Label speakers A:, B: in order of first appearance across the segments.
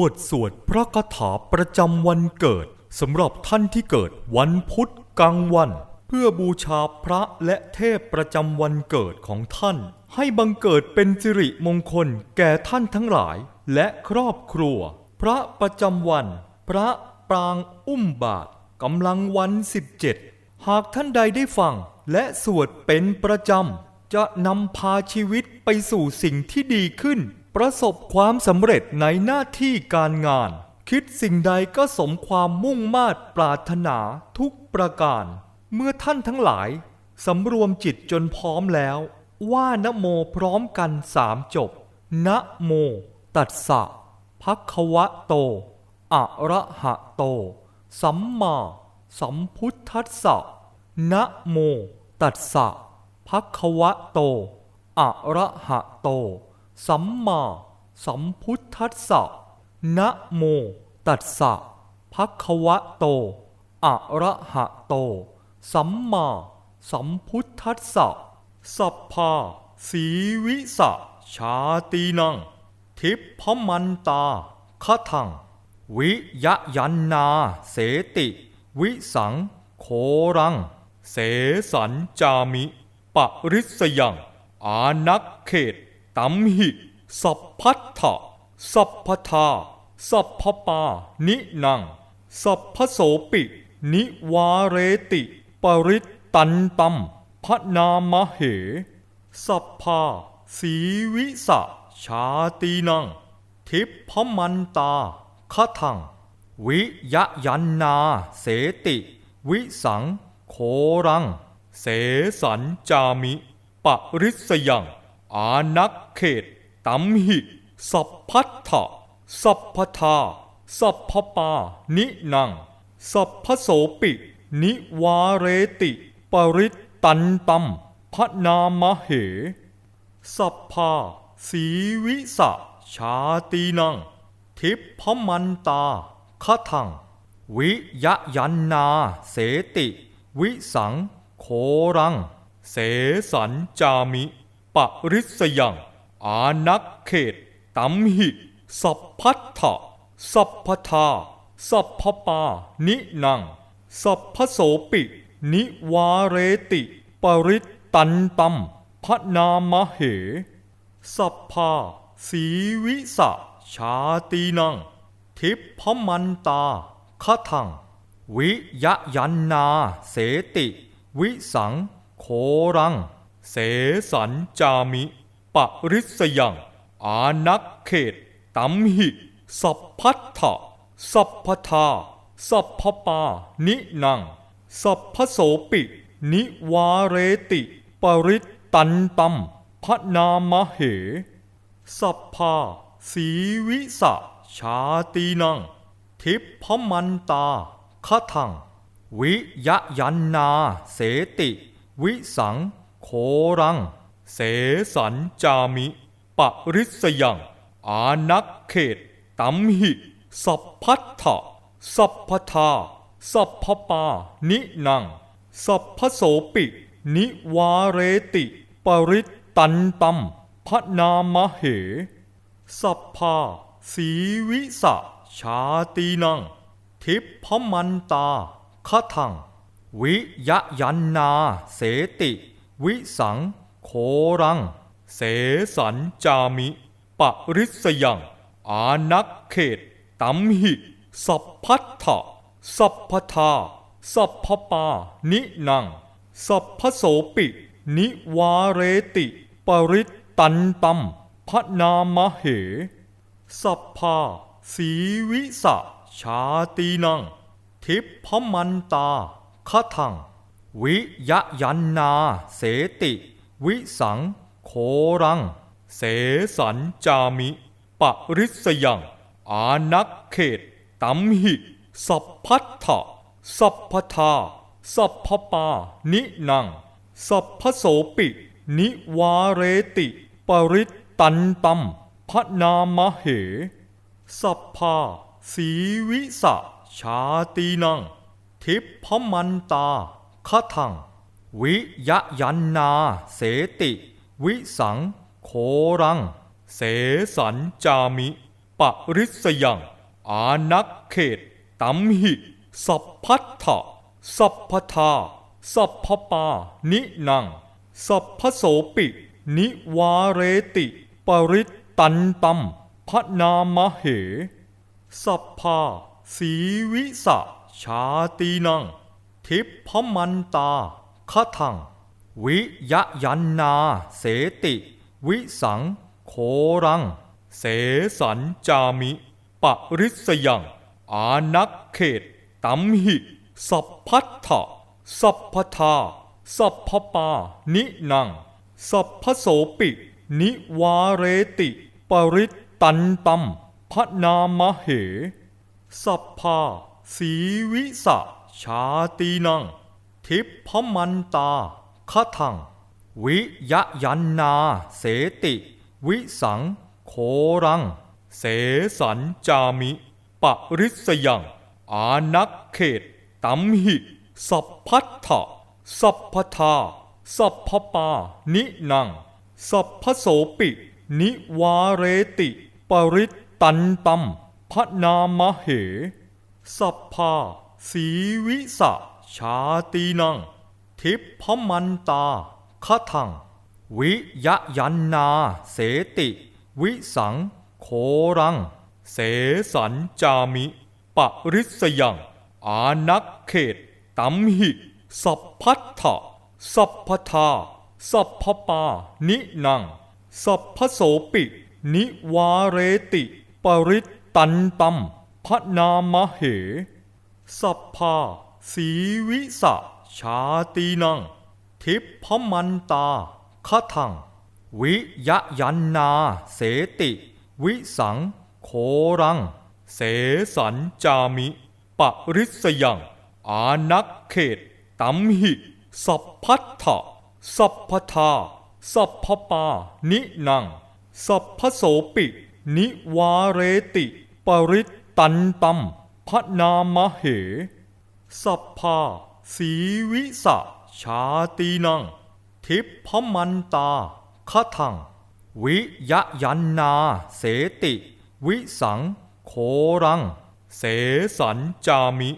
A: บทสวดพระคาถาประจำวันเกิดสำหรับท่านที่เกิดวันพุธกลางวัน เพื่อบูชาพระและเทพประจำวันเกิดของท่าน ให้บังเกิดเป็นสิริมงคลแก่ท่านทั้งหลาย และครอบครัว พระประจำวัน พระปรางอุ้มบาทกำลังวัน17หากท่านใดได้ฟังและสวดเป็นประจำจะนำพาชีวิตไปสู่สิ่งที่ดีขึ้น ประสบความสำเร็จในหน้าที่การงาน คิดสิ่งใดก็สมความมุ่งมา่ปรารถนาทุกประการ เมื่อท่านทั้งหลายสำรวมจิตจนพร้อมแล้ว ว่านโมพร้อมกันสามจบนะโม ตัสสะภะคะวะโต อะระหะโต สัมมาสัมพุทธัสสะนะโม ตัสสะภะคะวะโต อะระหะโต สัมมาสัมพุทธัสสะนะโมตัสสะภะคะวะโต อะระหะโต สัมมาสัมพุทธัสสะสัพพาสีวิสะชาตีนัง ทิพพมันตาคะทัง วิยะยันนาเสติ วิสัง โครัง เสสัญจามิ ปริสยัง อานักเขต ตัมหิ สัพพัทธะสัพพทา สัพพปา นินัง สัพพโสปิ นิวาเรติ ปริตตันตัมพระนามเห สัพพาสีวิสะชาตีนัง ทิพพมันตาคะทัง วิยะยันนา เสติ วิสัง โครัง เสสัญจามิ ปริสยัง อานักเขตตัมหิ สัพพัทธะสัพพทา สัพพปา นินัง สัพพโสปิ นิวาเรติ ปริตตันตัมพะนามเห สัพพาสีวิสะชาตีนัง ทิพพมันตาคะทัง วิยะยันนา เสติ วิสัง โครัง เสสัญจามิ ปริสยัง อานักเขตตัมหิ สัพพัทธะสัพพทา สัพพปา นินัง สัพพโสปิ นิวาเรติ ปริตตันตัมพระนามเห สัพพาสีวิสะชาตีนัง ทิพพมันตาคะทัง วิยะยันนา เสติ วิสัง โครัง เสสัญจามิ ปริสยังอานักเขตตัมหิ สัพพัทธะสัพพทา สัพพปา นินัง สัพพโสปิ นิวาเรติ ปริตตันตัมพะนามเห สัพพาสีวิสะชาตีนัง ทิพพมันตาคทัง วิยะยันนา เสติ วิสัง รัง เสสัญจามิ ปริสยัง อานักเขตตัมหิ สัพพัทธะสัพพทา สัพพปา นินัง สัพพโสปิ นิวาเรติ ปริตตันตัมพระนามเห สัพพาสีวิสะชาตีนัง ทิพพมันตาคทัง วิยะยันนาเสติ วิสังโครัง เสสัญจามิ ปริสยัง อานักเขตตัมหิ สัพพัทธะสัพพทา สัพพปา นินัง สัพพโสปิ นิวาเรติ ปริตตันตัมพระนามเห สัพพาสีวิสะชาตีนัง ทิพพมันตาคะทัง วิยยันนา เสติ วิสัง โครัง เสสัญจามิ ปริสยัง อานักเขตตัมหิ สัพพัทธะสัพพทา สัพพปา นินัง สัพพโสปิ นิวาเรติ ปริตตันตัมพระนามเห สัพพาสีวิสะชาตีนัง ทิพพมันตา คทัง วิยะยันนา เสติ วิสัง โครัง เสสัญจามิปปริสยัง อานักเขตตัมหิ สัพพัทธะสัพพทา สัพพปา นินัง สัพพโสปิ นิวาเรติ ปริตตันตัมพนามเห สัพพาสีวิสะชาตีนัง ทิพพมันตาคทัง วิยยันนาเสติ วิสัง โครัง เสสันจามิ ปริสยังอานักเขตตัมหิ สัพพัทธะสัพพทา สัพพปา นินัง สัพพโสปิ นิวาเรติ ปริตตันตัมพนามเห สัพพาสีวิสะ ชาตีนัง ทิพมันตาคทัง วิยะยันนาเสติ วิสัง โครัง เสสันจามิ ปริสยัง อานักเขตตัมหิ สัพพัทธะสัพพทา สัพพปา นินัง สัพพโสปิ นิวาเรติ ปริตตันตัมพนามเห สัพพา สีวิสะชาตีนัง ทิพพมันตาคทัง วิยะยันนา เสติ วิสัง โครัง เสสันจามิ ปริสยัง อานักเขตตัมหิ สัพพัทธะสัพพทา สัพพปา นินัง สัพพโสปิ นิวาเรติ ปริตตันตัมพนามเห สัพพาสีวิสะชาตีนัง ทิพพมันตาคทัง วิยะยันนาเสติ วิสัง โครัง เสสันจามิ ปริสยัง อานักเขตตัมหิ สัพพัทธะสัพพทา สัพพปา นินัง สัพพโสปิ นิวาเรติ ปริตตันตัม พนามเห สัพพาสีวิสะชาตีนัง ทิพพมันตาคทัง วิยะยันนาเสติ วิสัง โครัง เสสันจามิ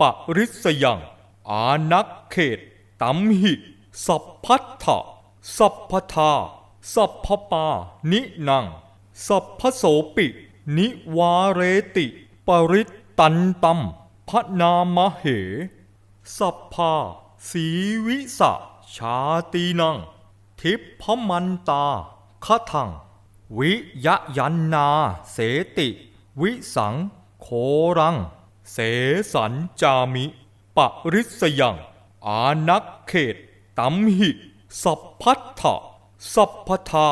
A: ปริสยัง อานักเขตตัมหิ สัพพัทธะสัพพทา สัพพปา นินัง สัพพโสปิ นิวาเรติ ปริต ตันตัมพระนามเห สัพพาสีวิสะชาตีนัง ทิพพมันตาคทัง วิยะยันนาเสติ วิสัง โครัง เสสันจามิ ปริสยัง อานักเขตตัมหิ สัพพัทธะสัพพทา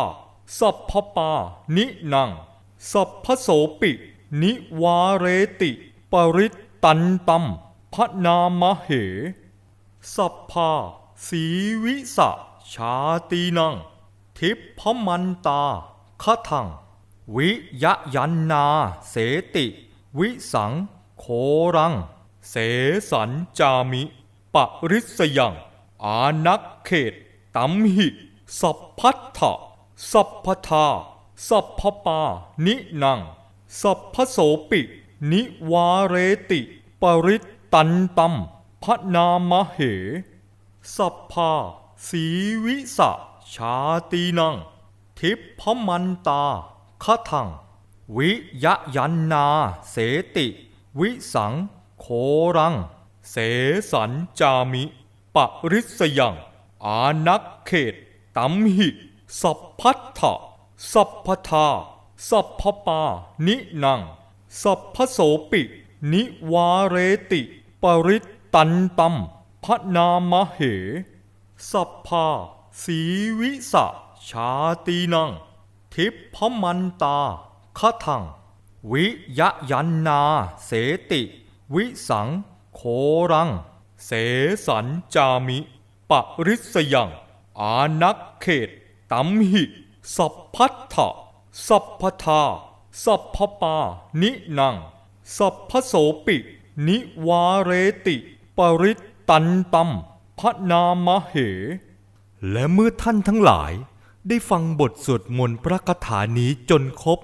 A: สัพพปา นินัง สัพพโสปิ นิวาเรติ ปริตตันตัมพนามเห สัพพาสีวิสะชาตีนัง ทิพพมันตาคทัง วิยะยันนาเสติ วิสัง โครัง เสสันจามิ ปริสยัง อานักเขตตัมหิ สัพพัทธะสัพพทา สัพพปานินัง สัพพโสปิ นิวาเรติ ปริตตันตัมพนามเห สัพพาสีวิสะชาตีนัง ทิพพมันตาคทัง วิยะยันนาเสติ วิสัง โครัง เสสันจามิ ปริสยัง อานักเขตตัมหิ สัพพัทธะสัพพทา สัพพปานินัง สัพพโสปิ นิวาเรติ ปริตตันตัมพนามเห สัพพาสีวิสะชาตีนัง ทิพพมันตาคทัง วิยะยันนาเสติ วิสัง โครัง เสสันจามิ ปริสยัง อานักเขตตัมหิ สัพพัทธะสัพพทา สัพพปา นินัง สัพพโสปิ นิวาเรติ ปริตตันตัมพระนามเห และเมื่อท่านทั้งหลายได้ฟังบทสวดมนต์พระคาถานี้จนครบ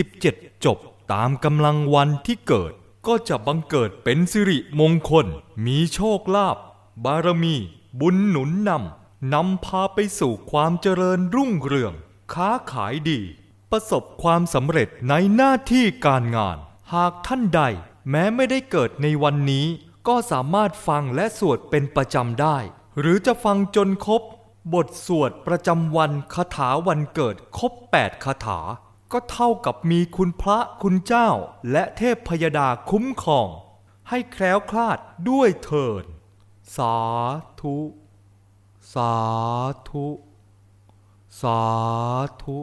A: 17 จบตามกำลังวันที่เกิด ก็จะบังเกิดเป็นสิริมงคล มีโชคลาภบารมี บุญหนุนนำนำพาไปสู่ความเจริญรุ่งเรือง ค้าขายดี ประสบความสำเร็จในหน้าที่การงาน หากท่านใดแม้ไม่ได้เกิดในวันนี้ ก็สามารถฟังและสวดเป็นประจำได้ หรือจะฟังจนครบบทสวดประจำวันคาถาวันเกิดครบ8คาถา ก็เท่ากับมีคุณพระคุณเจ้า และเทพพยดาคุ้มครอง ให้แคล้วคลาดด้วยเถิดสาธุ สาธุ สาธุ